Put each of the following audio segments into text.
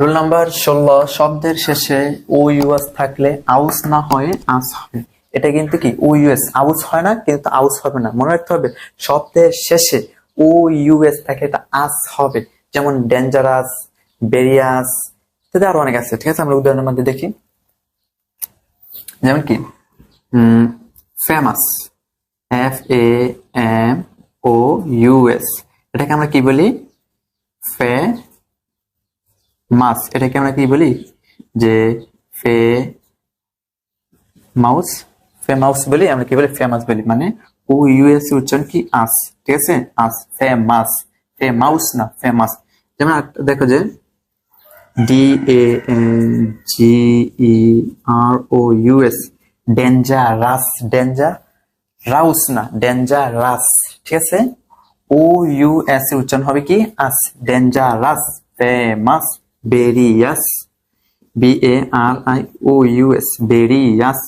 Rule number ষোলো, শব্দের শেষে ও ইউএস থাকলে আউস না হয়ে, আস হবে। এটা কিন্তু কি? ও ইউএস আউস হয় না, কিন্তু আউস হবে না। মনে রাখতে হবে, শব্দের শেষে ও ইউএস থাকে, এটা আস হবে। যেমন ডেঞ্জারাস বেরিয়াস ইত্যাদি আরও অনেক আছে, ঠিক আছে? আমরা উদাহরণের মধ্যে দেখি। যেমন কি? Famous F A M O U S এটাকে আমরা কি বলি? ফে মাস, এটাকে আমরা কি বলি? যে ফে মাউস ফে মাউস বলি, আমরা কি বলি? ফেমাস বলি মানে ও ইউএস উচ্চারণ কি? আস, ঠিক আছে? আস ফেমাস ফে মাউস না ফেমাস যেমন দেখো যে D A G E R O U S dangerous danger rouse না ডেঞ্জারাস ঠিক আছে? ও ইউ এস উচ্চারণ হবে কি? Us dangerous famous various V A R I U S various.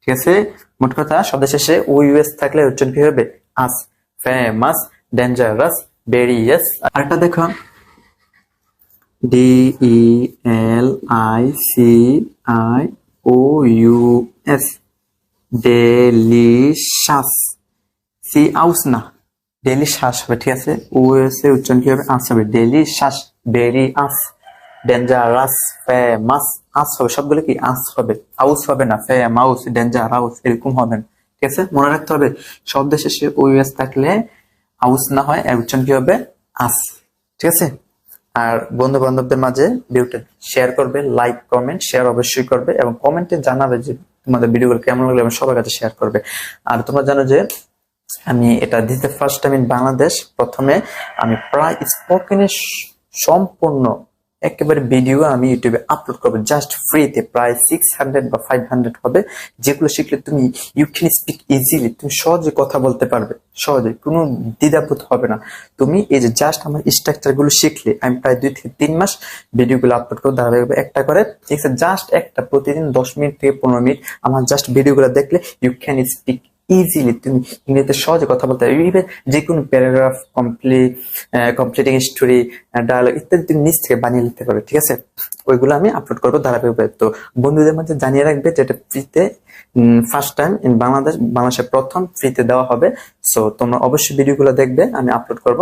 ঠিক আছে? মোট কথা শব্দ শেষে ইউএস থাকলে উচ্চারণ কি হবে? Us, famous, dangerous, various. আরেকটা দেখো। D E L I C I O U S delicious C us না ডেলি শ্বাস হবে, ঠিক আছে? ও এস এর উচ্চারণ কি হবে? আস হবে। ডেলি শ্বাস বেরি আস ডেঞ্জারাস ফেমাস আস হবে। সবগুলো কি? আস হবে। আউস হবে না। ফে মাউস ডেঞ্জার আউস এরকম হবে না। ঠিক আছে? মনে রাখতে হবে শব্দ শেষে ও এস থাকলে আউস না হয় উচ্চারণ কি হবে? আস ঠিক আছে? আর বন্ধু বান্ধবদের মাঝে ভিডিওটা শেয়ার করবে লাইক কমেন্ট শেয়ার অবশ্যই করবে এবং কমেন্টে জানাবে যে তোমাদের ভিডিওগুলো কেমন লাগল এবং সবার কাছে শেয়ার করবে। আর তোমরা জানো যে আমি এটা দিতে ফার্স্ট টাইম ইন বাংলাদেশ প্রথমে আমি প্রায় স্পোকেনের সম্পূর্ণ একেবারে ভিডিও আমি ইউটিউবে আপলোড করব। জাস্ট ফ্রিতে প্রায় সিক্স হান্ড্রেড বা ফাইভ হান্ড্রেড হবে। যেগুলো শিখলে তুমি ইউ ক্যান স্পিক ইজিলি তুমি সহজে কথা বলতে পারবে। সহজে, কোনো দ্বিধাবোধ হবে না। তুমি এই যে জাস্ট আমার স্ট্রাকচারগুলো শিখলে, আমি প্রায় দুই থেকে তিন মাস ভিডিওগুলো আপলোড করব। ধারাবাহিক একটা করে। ঠিক আছে? জাস্ট একটা, প্রতিদিন দশ মিনিট থেকে পনেরো মিনিট আমার জাস্ট ভিডিওগুলো দেখলে ইউ ক্যান স্পিক ইজিলি তুমি ইংরেজিতে সহজে কথা বলতে পারবে ইভেন যে কোনো paragraph complete completing story dialogue ইত্যাদি তুমি নিজ থেকে বানিয়ে লিখতে পারবে ঠিক আছে? ওইগুলো আমি আপলোড করব ধারাবাহিক তো বন্ধুদের মধ্যে জানিয়ে রাখবে যে এটা ফ্রিতে ফার্স্ট টাইম ইন বাংলাদেশ বাংলাদেশের প্রথম ফ্রিতে দেওয়া হবে। সো তোমরা অবশ্যই ভিডিওগুলো দেখবে, আমি আপলোড করব।